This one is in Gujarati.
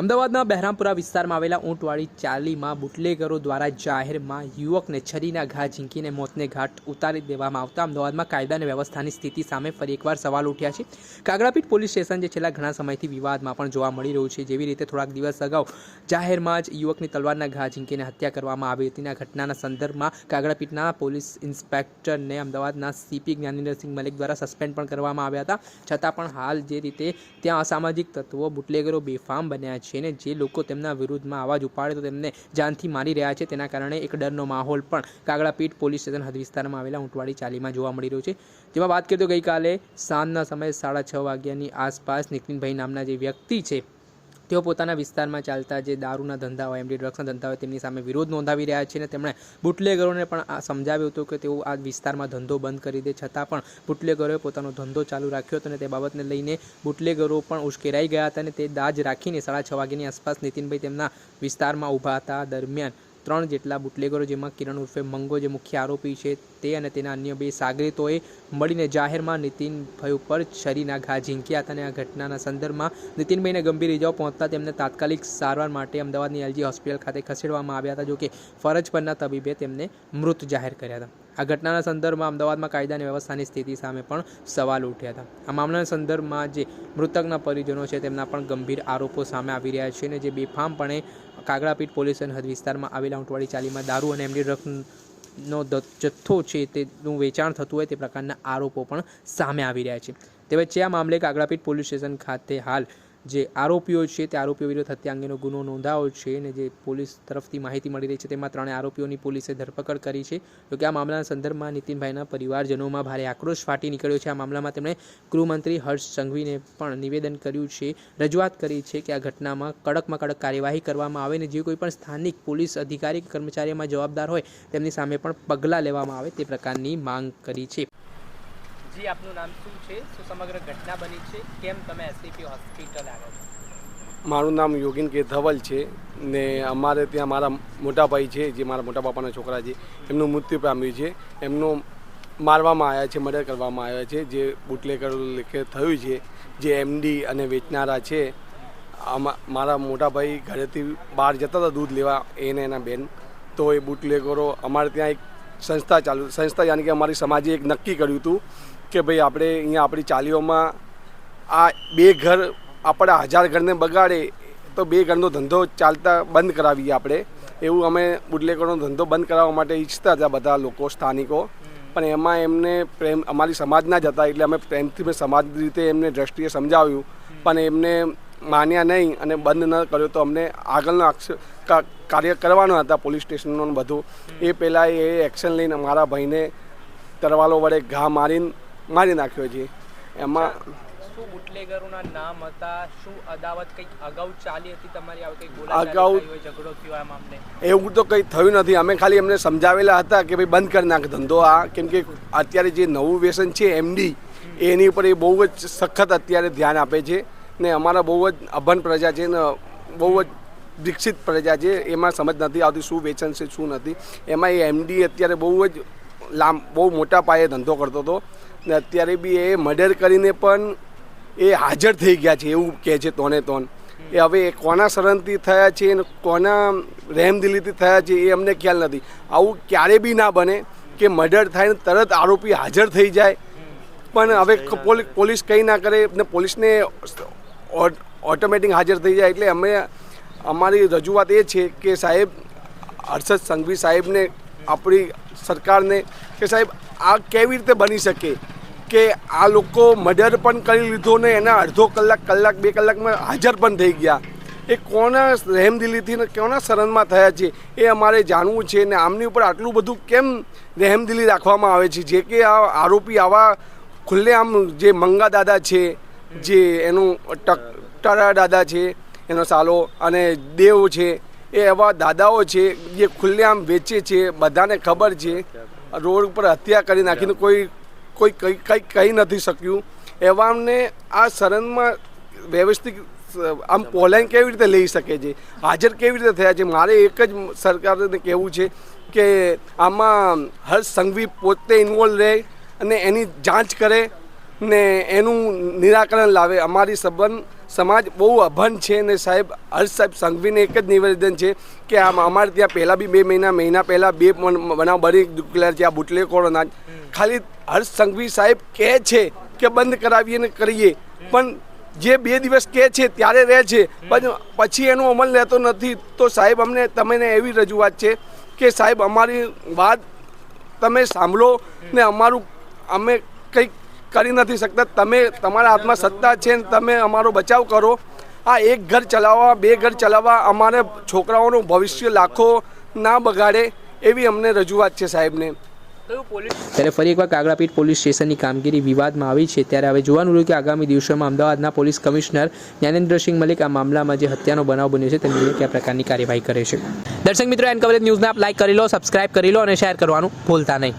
અમદાવાદના બહેરામપુરા વિસ્તારમાં આવેલા ઊંટવાળી ચાલીમાં બુટલેગરો દ્વારા જાહેરમાં યુવકને છરીના ઘા ઝીંકીને મોતને ઘાટ ઉતારી દેવામાં આવતા. અમદાવાદમાં કાયદા અને વ્યવસ્થાની સ્થિતિ સામે ફરી એકવાર સવાલ ઉઠ્યા છે. કાગડાપીઠ પોલીસ સ્ટેશન જે છેલ્લા ઘણા સમયથી વિવાદમાં પણ જોવા મળી રહ્યું છે. જેવી રીતે થોડાક દિવસ અગાઉ જાહેરમાં જ યુવકની તલવારના ઘા ઝીંકીને હત્યા કરવામાં આવી હતી. આ ઘટનાના સંદર્ભમાં કાગડાપીઠના પોલીસ ઇન્સ્પેક્ટરને અમદાવાદના સીપી જ્ઞાનેન્દ્રસિંહ મલિક દ્વારા સસ્પેન્ડ પણ કરવામાં આવ્યા હતા. છતાં પણ હાલ જે રીતે ત્યાં અસામાજિક તત્વો, બુટલેગરો બેફામ બન્યા છે. ને જે લોકો તેમના વિરુદ્ધમાં અવાજ ઉપાડે તો તેમને જાનથી મારી રહ્યા છે. તેના કારણે એક ડરનો માહોલ પણ કાગડાપીઠ પોલીસ સ્ટેશન હદ વિસ્તારમાં આવેલા ઊંટવાડી ચાલીમાં જોવા મળી રહ્યો છે. જેમાં વાત કરીએ તો ગઈકાલે સાંજના સમયે સાડા છ વાગ્યાની આસપાસ નિતિનભાઈ નામના જે વ્યક્તિ છે તેઓ પોતાના વિસ્તારમાં ચાલતા જે દારૂના ધંધા હોય, એમડી ડ્રગ્સના ધંધા હોય, તેમની સામે વિરોધ નોંધાવી રહ્યા છે અને તેમણે બુટલેગરોને પણ આ સમજાવ્યું હતું કે તેઓ આ વિસ્તારમાં ધંધો બંધ કરી દે. છતાં પણ બુટલેગરોએ પોતાનો ધંધો ચાલુ રાખ્યો હતો અને તે બાબતને લઈને બુટલેગરો પણ ઉશ્કેરાઈ ગયા હતા અને તે દાજ રાખીને સાડા છ વાગ્યાની આસપાસ નીતિનભાઈ તેમના વિસ્તારમાં ઊભા હતા. દરમિયાન ત્રણ જેટલા બુટલેગરો, જેમાં કિરણ ઉર્ફે મંગો જે મુખ્ય આરોપી છે તે અને તેના અન્ય બે સાગરીતોએ મળીને જાહેરમાં નીતિનભાઈ ઉપર છરીના ઘા ઝીંક્યા હતા અને આ ઘટનાના સંદર્ભમાં નીતિનભાઈને ગંભીર ઇજાઓ પહોંચતા તેમને તાત્કાલિક સારવાર માટે અમદાવાદની એલજી હોસ્પિટલ ખાતે ખસેડવામાં આવ્યા હતા, જોકે ફરજ પરના તબીબે તેમને મૃત જાહેર કર્યા હતા. આ ઘટનાના સંદર્ભમાં અમદાવાદમાં કાયદા અને વ્યવસ્થાની સ્થિતિ સામે પણ સવાલ ઉઠ્યા હતા. આ મામલાના સંદર્ભમાં જે મૃતકના પરિજનો છે તેમના પણ ગંભીર આરોપો સામે આવી રહ્યા છે અને જે બેફામપણે કાગડાપીઠ પોલીસ સરહદ વિસ્તારમાં આવેલા ઊંટવાડી ચાલીમાં દારૂ અને એમડી ડ્રગ્સનો નો જથ્થો છે તેનું વેચાણ થતું હોય તે પ્રકારના આરોપો પણ સામે આવી રહ્યા છે. તે વચ્ચે આ મામલે કાગડાપીઠ પોલીસ સ્ટેશન ખાતે હાલ જે આરોપીઓ છે, તે આરોપીઓ વિરુદ્ધ હત્યા અંગેનો ગુનો નોંધાયો છે અને જે પોલીસ તરફથી માહિતી મળી રહી છે, તેમાં ત્રણે આરોપીઓની પોલીસે ધરપકડ કરી છે. જોકે આ મામલાના સંદર્ભમાં નીતિનભાઈના પરિવારજનોમાં ભારે આક્રોશ ફાટી નીકળ્યો છે. આ મામલામાં તેમણે ગૃહમંત્રી હર્ષ સંઘવીને પણ નિવેદન કર્યું છે, રજૂઆત કરી છે કે આ ઘટનામાં કડકમાં કડક કાર્યવાહી કરવામાં આવે અને જે કોઈ પણ સ્થાનિક પોલીસ અધિકારી કે કર્મચારીમાં જવાબદાર હોય, તેમની સામે પણ પગલાં લેવામાં આવે તે પ્રકારની માંગ કરી છે. જી, આપનું નામ શું છે? શું સમગ્ર ઘટના બની છે? કેમ તમે એસસીપી હોસ્પિટલ આવ્યા છો? મારું નામ યોગીન કે ધવલ છે ને અમારે ત્યાં મારા મોટા ભાઈ છે, જે મારા મોટા બાપાના છોકરા છે, એમનું મૃત્યુ પામ્યું છે. એમનું મારવામાં આવ્યા છે, મર્ડર કરવામાં આવ્યા છે, જે બુટલેકર લેખે થયું છે, જે એમડી અને વેચનારા છે. મારા મોટા ભાઈ ઘરેથી બહાર જતા હતા દૂધ લેવા, એને એના બેન. તો એ બુટલેગરો અમારે ત્યાં એક સંસ્થા ચાલુ, સંસ્થા યાની કે અમારી સમાજે એક નક્કી કર્યું હતું કે ભાઈ આપણે અહીંયા આપણી ચાલીઓમાં આ બે ઘર આપણા હજાર ઘરને બગાડે, તો બે ઘરનો ધંધો ચાલતા બંધ કરાવીએ આપણે. એવું અમે બુટલેકરનો ધંધો બંધ કરાવવા માટે ઈચ્છતા હતા બધા લોકો, સ્થાનિકો. પણ એમાં એમને પ્રેમ, અમારી સમાજના જ હતા, એટલે અમે પ્રેમથી મેં સમાજ રીતે એમને દ્રષ્ટિએ સમજાવ્યું. પણ એમને માન્યા નહીં અને બંધ ન કર્યો, તો અમને આગળનો કાર્ય કરવાનો હતા પોલીસ સ્ટેશનનો બધું. એ પહેલાં એ એક્શન લઈને મારા ભાઈને તરવાલો વડે ઘા મારીને મારી નાખ્યો છે. એમાં શું બુટલેગરોના નામ હતા? શું અદાવત કંઈક અગાઉ ચાલી હતી તમારી આવી કંઈક અગાઉ- ઝઘડો થયો આ મામલે? એવું તો કંઈ થયું નથી. અમે ખાલી એમને સમજાવેલા હતા કે ભાઈ બંધ કરી નાખ ધંધો આ. કેમ કે અત્યારે જે નવું વ્યસન છે એમડી એની ઉપર એ બહુ જ સખત અત્યારે ધ્યાન આપે છે. ને અમારા બહુ જ અભન પ્રજા છે ને બહુ જ વિકસિત પ્રજા છે એમાં સમજ નથી આવતી શું વેચન છે શું નથી. એમાં એ એમડી અત્યારે બહુ જ લાંબ બહુ મોટા પાયે ધંધો કરતો હતો. ને અત્યારે બી એ મર્ડર કરીને પણ એ હાજર થઈ ગયા છે એવું કહે છે તોને તોન. એ હવે એ કોના શરણથી થયા છે અને કોના રહેમદિલીથી થયા છે એ અમને ખ્યાલ નથી. આવું ક્યારે બી ના બને કે મર્ડર થાય ને તરત આરોપી હાજર થઈ જાય. પણ હવે પોલીસ કંઈ ના કરે ને પોલીસને ઓટોમેટિક હાજર થઈ જાય એટલે અમે અમારી રજૂઆત એ છે કે સાહેબ હર્ષદ સંઘવી સાહેબને આપણી સરકારને કે સાહેબ આ કેવી રીતે બની શકે? કે આ લોકો મર્ડર પણ કરી લીધો ને એના અડધો કલાક કલાક, બે કલાકમાં હાજર પણ થઈ ગયા. એ કોના રહેમદિલીથી ને કોના શરણમાં થયા છે? એ અમારે જાણવું છે ને આમની ઉપર આટલું બધું કેમ રહેમદિલી રાખવામાં આવે છે? જે કે આ આરોપી આવા ખુલ્લેઆમ જે મંગા દાદા છે, જે એનું ટક, ટરા દાદા છે, એનો સાલો અને દેવ છે, એ એવા દાદાઓ છે, જે ખુલ્લેઆમ વેચે છે, બધાને ખબર છે. રોડ ઉપર હત્યા કરી નાખીને કોઈ કોઈ કંઈ કંઈ કહી નથી શક્યું. એવામને આ શરણમાં વ્યવસ્થિત આમ પોલાઈન કેવી રીતે લઈ શકે છે? હાજર કેવી રીતે થયા છે? મારે એક જ સરકારને કહેવું છે કે આમાં હર્ષ સંઘવી પોતે ઇન્વોલ્વ રહે અને એની જાંચ કરે. ને એનું નિરાકરણ લાવે. અમારી સંબંધ, સમાજ બહુ અભન છે ને સાહેબ હર્ષ સાહેબ સંઘવીને એક જ નિવેદન છે કે આમ અમારે ત્યાં પહેલાં બી બે મહિના મહિના પહેલાં બે બનાવ બની ચૂકેલા છે, આ બુટલેખોર અનાજ. ખાલી હર્ષ સંઘવી સાહેબ કહે છે કે બંધ કરાવીએ ને કરીએ. પણ જે બે દિવસ કહે છે ત્યારે રહે છે. પણ પછી એનો અમલ લેતો નથી. તો સાહેબ અમને, તમને એવી રજૂઆત છે કે સાહેબ અમારી વાત તમે સાંભળો ને અમારું, અમે કંઈક કરી નથી શકતા. તમે તમારા હાથમાં સત્તા છે ને તમે અમારો બચાવ કરો. આ એક ઘર ચલાવવા બે ઘર ચલાવવા અમારે છોકરાઓનું ભવિષ્ય લાખો ના બગાડે એવી અમને રજૂઆત છે સાહેબને. ત્યારે ફરી એકવાર કાગડાપીઠ પોલીસ સ્ટેશનની કામગીરી વિવાદમાં આવી છે. ત્યારે હવે જોવાનું રહ્યું કે આગામી દિવસોમાં અમદાવાદના પોલીસ કમિશનર જ્ઞાનેન્દ્રસિંહ મલિક આ મામલામાં જે હત્યાનો બનાવ બન્યો છે તેની લઈને કયા પ્રકારની કાર્યવાહી કરે છે. દર્શક મિત્રો એન કવરેજ ન્યૂઝને આપ લાઇક કરી લો સબસ્ક્રાઇબ કરી લો અને શેર કરવાનું ભૂલતા નહીં.